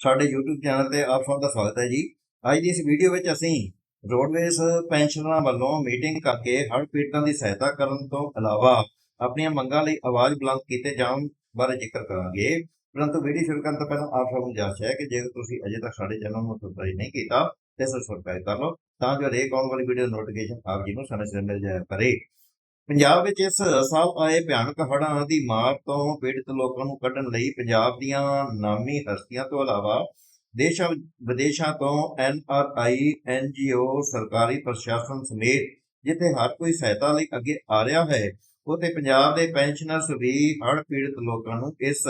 ਸਾਡੇ YouTube channel ਤੇ ਆਪ ਸਭ ਦਾ ਸਵਾਗਤ ਹੈ ਜੀ। ਅੱਜ ਦੀ ਇਸ ਵੀਡੀਓ ਵਿੱਚ ਅਸੀਂ ਰੋਡਵੇਜ਼ ਪੈਨਸ਼ਨਰਾਂ ਵੱਲੋਂ ਮੀਟਿੰਗ ਕਰਕੇ ਹੜ੍ਹ ਪੀੜਤਾਂ ਦੀ ਸਹਾਇਤਾ ਕਰਨ ਤੋਂ ਇਲਾਵਾ ਆਪਣੀਆਂ ਮੰਗਾਂ ਲਈ ਆਵਾਜ਼ ਬੁਲੰਦ ਕੀਤੇ ਜਾਣ ਬਾਰੇ ਜ਼ਿਕਰ ਕਰਾਂਗੇ। ਪਰੰਤੂ ਵੀਡੀਓ ਸ਼ੁਰੂ ਕਰਨ ਤੋਂ ਪਹਿਲਾਂ ਆਪ ਸਭ ਨੂੰ ਜਾਚ ਹੈ ਕਿ ਜੇਕਰ ਤੁਸੀਂ ਅਜੇ ਤੱਕ ਸਾਡੇ ਚੈਨਲ ਨੂੰ ਸਬਸਕ੍ਰਾਈਬ ਨਹੀਂ ਕੀਤਾ, ਤਾਂ ਇਸ ਨੂੰ ਸਬਸਕ੍ਰਾਈਬ ਕਰ ਲਓ, ਤਾਂ ਜੋ ਰੇਕ ਆਉਣ ਵਾਲੀ ਵੀਡੀਓ ਨੋਟੀਫਿਕੇਸ਼ਨ ਆਪ ਜੀ ਨੂੰ ਸਮੇਂ ਸਿਰ ਮਿਲ ਜਾਇਆ ਕਰੇ। ਪੰਜਾਬ ਵਿੱਚ ਇਸ ਸਾਲ ਆਏ ਭਿਆਨਕ ਹੜ੍ਹਾਂ ਦੀ ਮਾਰ ਤੋਂ ਪੀੜਤ ਲੋਕਾਂ ਨੂੰ ਕੱਢਣ ਲਈ ਪੰਜਾਬ ਦੀਆਂ ਨਾਮੀ ਹਸਤੀਆਂ ਤੋਂ ਇਲਾਵਾ ਦੇਸ਼ਾਂ ਵਿਦੇਸ਼ਾਂ ਤੋਂ ਐਨ ਆਰ ਆਈ, ਐਨ ਜੀ ਓ, ਸਰਕਾਰੀ ਪ੍ਰਸ਼ਾਸਨ ਸਮੇਤ ਜਿੱਥੇ ਹਰ ਕੋਈ ਸਹਾਇਤਾ ਲਈ ਅੱਗੇ ਆ ਰਿਹਾ ਹੈ, ਉੱਥੇ ਪੰਜਾਬ ਦੇ ਪੈਨਸ਼ਨਰਸ ਵੀ ਹੜ੍ਹ ਪੀੜਤ ਲੋਕਾਂ ਨੂੰ ਇਸ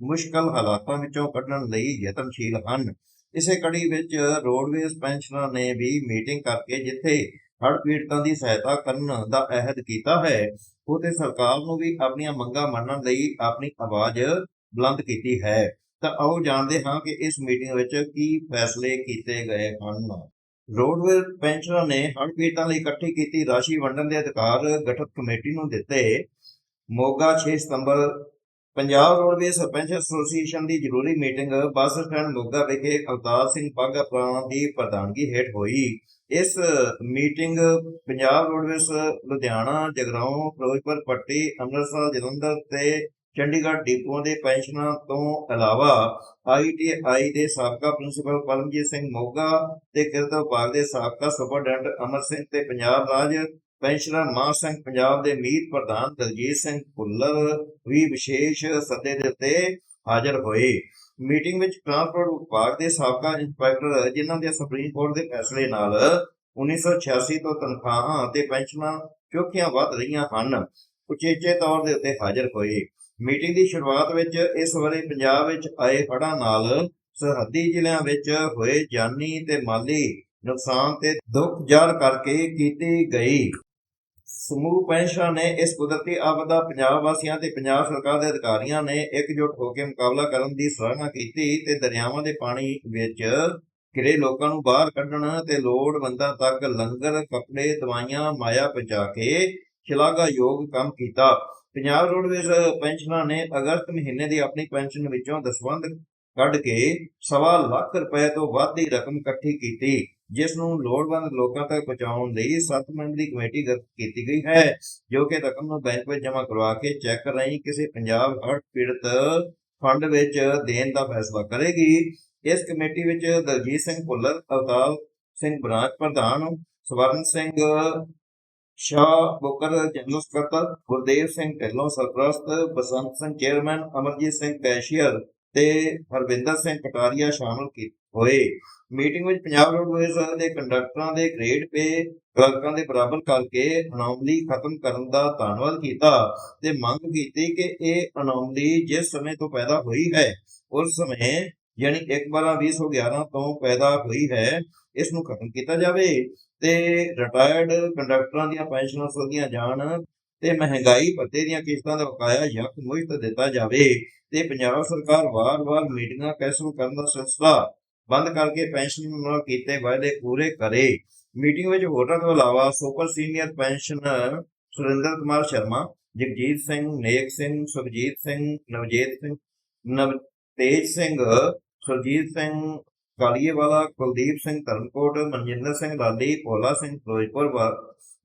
ਮੁਸ਼ਕਲ ਹਾਲਾਤਾਂ ਵਿੱਚੋਂ ਕੱਢਣ ਲਈ ਯਤਨਸ਼ੀਲ ਹਨ। ਇਸੇ ਕੜੀ ਵਿੱਚ ਰੋਡਵੇਜ਼ ਪੈਨਸ਼ਨਰਾਂ ਨੇ ਵੀ ਮੀਟਿੰਗ ਕਰਕੇ ਜਿੱਥੇ ਹੜ੍ਹ ਪੀੜਤਾਂ ਦੀ ਸਹਾਇਤਾ ਕਰਨ ਦਾ ਅਹਿਦ ਕੀਤਾ ਹੈ। ਉਤੇ ਸਰਕਾਰ ਨੂੰ ਵੀ ਆਪਣੀਆਂ ਮੰਗਾਂ ਮੰਨਣ ਲਈ ਆਪਣੀ ਆਵਾਜ਼ ਬੁਲੰਦ ਕੀਤੀ ਹੈ। ਤਾਂ ਆਓ ਜਾਣਦੇ ਹਾਂ ਕਿ ਇਸ ਮੀਟਿੰਗ ਵਿੱਚ ਕੀ ਫੈਸਲੇ ਕੀਤੇ ਗਏ ਹਨ। ਰੋਡਵੇਜ਼ ਪੈਨਸ਼ਨਰਾਂ ਨੇ ਹੜ੍ਹ ਪੀੜਤਾਂ ਲਈ ਇਕੱਠੀ ਕੀਤੀ ਰਾਸ਼ੀ ਵੰਡਣ ਦੇ ਅਧਿਕਾਰ ਗਠਿਤ ਕਮੇਟੀ ਨੂੰ ਦਿੱਤੇ। ਮੋਗਾ 6 ਸਤੰਬਰ ਪੰਜਾਬ ਰੋਡਵੇਜ਼ ਸਰਪੰਚ ਐਸੋਸੀਏਸ਼ਨ ਦੀ ਜ਼ਰੂਰੀ ਮੀਟਿੰਗ ਬੱਸ ਸਟੈਂਡ ਮੋਗਾ ਵਿਖੇ ਅਵਤਾਰ ਸਿੰਘ ਬਾਗਾ ਪ੍ਰਾਣ ਦੀ ਪ੍ਰਧਾਨਗੀ ਹੇਠ ਹੋਈ। ਇਸ ਮੀਟਿੰਗ ਪੰਜਾਬ ਰੋਡਵੇਜ਼ ਲੁਧਿਆਣਾ, ਜਗਰਾਉਂ, ਫਿਰੋਜ਼ਪੁਰ, ਪੱਟੀ, ਅੰਮ੍ਰਿਤਸਰ, ਜਲੰਧਰ ਤੇ ਚੰਡੀਗੜ੍ਹ ਡਿਪੂਆਂ ਦੇ ਪੈਨਸ਼ਨਾਂ ਤੋਂ ਇਲਾਵਾ ਆਈਟੀਆਈ ਦੇ ਸਾਬਕਾ ਪ੍ਰਿੰਸੀਪਲ ਪਰਮਜੀਤ ਸਿੰਘ ਮੋਗਾ ਤੇ ਕਿਰਤ ਵਿਭਾਗ ਦੇ ਸਾਬਕਾ ਸੁਪਰਡੈਂਟ ਅਮਰ ਸਿੰਘ ਤੇ ਪੰਜਾਬ ਰਾਜ ਪੈਨਸ਼ਨਰ ਮਾਨ ਸਿੰਘ ਪੰਜਾਬ ਦੇ ਮੀਤ ਪ੍ਰਧਾਨ ਦਲਜੀਤ ਸਿੰਘ ਭੁੱਲਰ ਵੀ ਵਿਸ਼ੇਸ਼ ਸੱਦੇ ਦੇ ਉੱਤੇ ਹਾਜ਼ਰ ਹੋਏ। ਮੀਟਿੰਗ ਵਿੱਚ ਟਰਾਂਸਪੋਰਟ ਵਿਭਾਗ ਦੇ ਸਾਬਕਾ ਇੰਸਪੈਕਟਰ ਜਿਨ੍ਹਾਂ ਦੇ ਸੁਪਰੀਮ ਕੋਰਟ ਦੇ ਫੈਸਲੇ ਨਾਲ 1986 ਤੋਂ ਤਨਖਾਹਾਂ ਅਤੇ ਪੈਨਸ਼ਨਾਂ ਚੌਕੀਆਂ ਵੱਧ ਰਹੀਆਂ ਹਨ, ਉਚੇਚੇ ਤੌਰ ਦੇ ਉੱਤੇ ਹਾਜ਼ਰ ਹੋਏ। ਮੀਟਿੰਗ ਦੀ ਸ਼ੁਰੂਆਤ ਵਿੱਚ ਇਸ ਵਾਰੀ ਪੰਜਾਬ ਵਿੱਚ ਆਏ ਹੜ੍ਹਾਂ ਨਾਲ ਸਰਹੱਦੀ ਜ਼ਿਲ੍ਹਿਆਂ ਵਿੱਚ ਹੋਏ ਜਾਨੀ ਤੇ ਮਾਲੀ ਨੁਕਸਾਨ ਤੇ ਦੁੱਖ ਜ਼ਾਹਰ ਕਰਕੇ ਕੀਤੀ ਗਈ। ਸਮੂਹ ਪੈਨਸ਼ਨਾਂ ਨੇ ਇਸ ਕੁਦਰਤੀ ਆਫਤ ਪੰਜਾਬ ਵਾਸੀਆਂ ਤੇ ਪੰਜਾਬ ਸਰਕਾਰ ਦੇ ਅਧਿਕਾਰੀਆਂ ਨੇ ਇਕਜੁੱਟ ਹੋ ਕੇ ਮੁਕਾਬਲਾ ਕਰਨ ਦੀ ਸਰਾਹਨਾ ਕੀਤੀ ਤੇ ਦਰਿਆਵਾਂ ਦੇ ਪਾਣੀ ਵਿੱਚ ਘਿਰੇ ਲੋਕਾਂ ਨੂੰ ਬਾਹਰ ਕੱਢਣ ਤੇ ਲੋੜਵੰਦਾਂ ਤੱਕ ਲੰਗਰ, ਕੱਪੜੇ, ਦਵਾਈਆਂ ਮਾਇਆ ਪਹੁੰਚਾ ਕੇ ਸ਼ਲਾਘਾਯੋਗ ਕੰਮ ਕੀਤਾ। ਪੰਜਾਬ ਰੋਡਵੇਜ਼ ਪੈਨਸ਼ਨਾਂ ਨੇ ਅਗਸਤ ਮਹੀਨੇ ਦੀ ਆਪਣੀ ਪੈਨਸ਼ਨ ਵਿੱਚੋਂ ਦਸਵੰਧ ਕੱਢ ਕੇ ਸਵਾ ਲੱਖ ਰੁਪਏ ਤੋਂ ਵੱਧ ਦੀ ਰਕਮ ਇਕੱਠੀ ਕੀਤੀ। ਜਿਸ ਨੂੰ ਲੋੜਵੰਦ ਲੋਕਾਂ ਤੱਕ ਪਹੁੰਚਾਉਣ ਲਈ ਸੱਤ ਮੈਂਬਰੀ ਕਮੇਟੀ ਗਠਿਤ ਕੀਤੀ ਗਈ ਹੈ, ਜੋ ਕਿ ਰਕਮ ਨੂੰ ਬੈਂਕ ਵਿੱਚ ਜਮ੍ਹਾਂ ਕਰਵਾ ਕੇ ਚੈੱਕ ਰਾਹੀਂ ਕਿਸੇ ਪੰਜਾਬ ਹੜ੍ਹ ਪੀੜਤ ਫੰਡ ਵਿੱਚ ਦੇਣ ਦਾ ਫੈਸਲਾ ਕਰੇਗੀ। ਇਸ ਕਮੇਟੀ ਵਿੱਚ ਦਲਜੀਤ ਸਿੰਘ ਭੁੱਲਰ ਅਵਤਾਲ ਸਿੰਘ ਬਰਾਜ ਪ੍ਰਧਾਨ, ਸਵਰਨ ਸਿੰਘ, ਸ਼ਾਹ ਬੁਕਰ, ਜਨਰਲ ਸਕੱਤਰ, ਗੁਰਦੇਵ ਸਿੰਘ ਢਿੱਲੋਂ ਸਰਪ੍ਰਸਤ, ਬਸੰਤ ਸਿੰਘ ਚੇਅਰਮੈਨ, ਅਮਰਜੀਤ ਸਿੰਘ ਕੈਸ਼ੀਅਰ ਤੇ ਹਰਵਿੰਦਰ ਸਿੰਘ ਕਟਾਰੀਆ ਸ਼ਾਮਲ ਕੀ- ਹੋਏ। ਮੀਟਿੰਗ ਵਿੱਚ ਪੰਜਾਬ ਰੋਡਵੇਜ਼ ਦੇ ਕੰਡਕਟਰਾਂ ਦੇ ਗ੍ਰੇਡ ਪੇ ਕਲਰਕਾਂ ਦੇ ਬਰਾਬਰ ਕਰਕੇ ਅਨੋਮਲੀ ਖਤਮ ਕਰਨ ਦਾ ਧੰਨਵਾਦ ਕੀਤਾ ਤੇ ਮੰਗ ਕੀਤੀ ਕਿ ਇਹ ਅਨੋਮਲੀ ਜਿਸ ਸਮੇਂ ਤੋਂ ਪੈਦਾ ਹੋਈ ਹੈ, ਉਸ ਸਮੇਂ ਯਾਨੀ 1/12/2011 ਤੋਂ ਪੈਦਾ ਹੋਈ ਹੈ, ਇਸ ਨੂੰ ਖਤਮ ਕੀਤਾ ਜਾਵੇ ਤੇ ਰਿਟਾਇਰਡ ਕੰਡਕਟਰਾਂ ਦੀਆਂ ਪੈਨਸ਼ਨਾਂ ਸੋਧੀਆਂ ਜਾਣ ਤੇ ਮਹਿੰਗਾਈ ਭੱਤੇ ਦੀਆਂ ਕਿਸ਼ਤਾਂ ਦਾ ਬਕਾਇਆ ਯਕ ਮੁਸ਼ਤ ਦਿੱਤਾ ਜਾਵੇ ਤੇ ਪੰਜਾਬ ਸਰਕਾਰ ਵਾਰ-ਵਾਰ ਮੀਟਿੰਗਾਂ ਕੈਂਸਲ ਕਰਨ ਦਾ ਸਿਲਸਿਲਾ ਬੰਦ ਕਰਕੇ ਪੈਨਸ਼ਨ ਨਾਲ ਕੀਤੇ ਵਾਅਦੇ ਪੂਰੇ ਕਰੇ। ਮੀਟਿੰਗ ਵਿੱਚ ਹੋਰਾਂ ਤੋਂ ਇਲਾਵਾ super senior pensioner Surinder Kumar Sharma, Jagjit Singh, Nek Singh Sukhjit Singh, Navjeet Singh, Navtej Singh, Surjit Singh ਕਾਲੀਏਵਾਲਾ, Kuldeep Singh Dharamkot, Manjinder Singh Lali, Bhola Singh Firozpur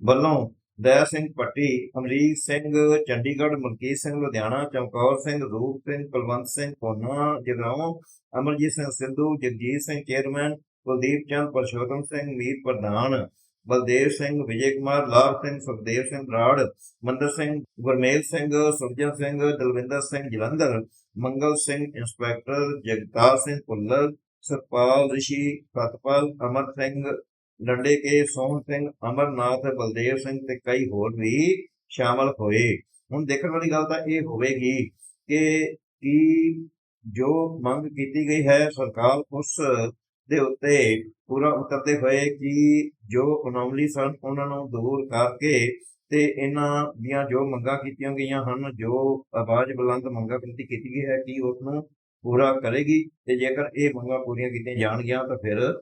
ਵੱਲੋਂ ਦਇਆ ਸਿੰਘ ਪੱਟੀ ਅਮਰੀਕ ਸਿੰਘ, ਚੰਡੀਗੜ੍ਹ, ਮਲਕੀਤ ਸਿੰਘ, ਲੁਧਿਆਣਾ, ਚਮਕੌਰ ਸਿੰਘ, ਰੂਪ ਸਿੰਘ, ਕੁਲਵੰਤ ਸਿੰਘ ਕੋਨਾ ਜਗਰਾਉਂ, ਅਮਰਜੀਤ ਸਿੰਘ ਸਿੱਧੂ, ਜਗਜੀਤ ਸਿੰਘ ਚੇਅਰਮੈਨ, ਕੁਲਦੀਪ ਚੰਦ, ਪਰਸ਼ੋਤਮ ਸਿੰਘ ਮੀਰ ਪ੍ਰਧਾਨ, ਬਲਦੇਵ ਸਿੰਘ, ਵਿਜੇ ਕੁਮਾਰ ਲਾਭ ਸਿੰਘ, ਸੁਖਦੇਵ ਸਿੰਘ ਰਾੜ ਮੰਦਰ ਸਿੰਘ, ਗੁਰਮੇਲ ਸਿੰਘ, ਸੁਰਜਨ ਸਿੰਘ, ਦਲਵਿੰਦਰ ਸਿੰਘ ਜਲੰਧਰ, ਮੰਗਲ ਸਿੰਘ, ਇੰਸਪੈਕਟਰ, ਜਗਤਾਰ ਸਿੰਘ ਭੁੱਲਰ, ਸਤਪਾਲ ਰਿਸ਼ੀ, ਸਤਪਾਲ ਅਮਰ ਸਿੰਘ ਲੰਡੇ ਕੇ ਸੋਹਣ ਸਿੰਘ, ਅਮਰਨਾਥ, ਬਲਦੇਵ ਸਿੰਘ ਤੇ ਕਈ ਹੋਰ ਵੀ ਸ਼ਾਮਲ ਹੋਏ। ਹੁਣ ਦੇਖਣ ਵਾਲੀ ਗੱਲ ਤਾਂ ਇਹ ਹੋਵੇਗੀ ਕਿ ਕੀ ਜੋ ਮੰਗ ਕੀਤੀ ਗਈ ਹੈ, ਸਰਕਾਰ ਉਸ ਦੇ ਉੱਤੇ ਪੂਰਾ ਉਤਰਦੇ ਹੋਏ ਕਿ ਜੋ ਅਨੋਮਲੀ ਸਨ, ਉਹਨਾਂ ਨੂੰ ਦੂਰ ਕਰਕੇ ਤੇ ਇਹਨਾਂ ਦੀਆਂ ਜੋ ਮੰਗਾਂ ਕੀਤੀਆਂ ਗਈਆਂ ਹਨ, ਜੋ ਆਵਾਜ਼ ਬੁਲੰਦ ਮੰਗਾਂ ਪ੍ਰਤੀ ਕੀਤੀ ਗਈ ਹੈ, ਕਿ ਉਸ ਨੂੰ ਪੂਰਾ ਕਰੇਗੀ? ਤੇ ਜੇਕਰ ਇਹ ਮੰਗਾਂ ਪੂਰੀਆਂ ਕੀਤੀਆਂ ਜਾਣਗੀਆਂ ਤਾਂ ਫਿਰ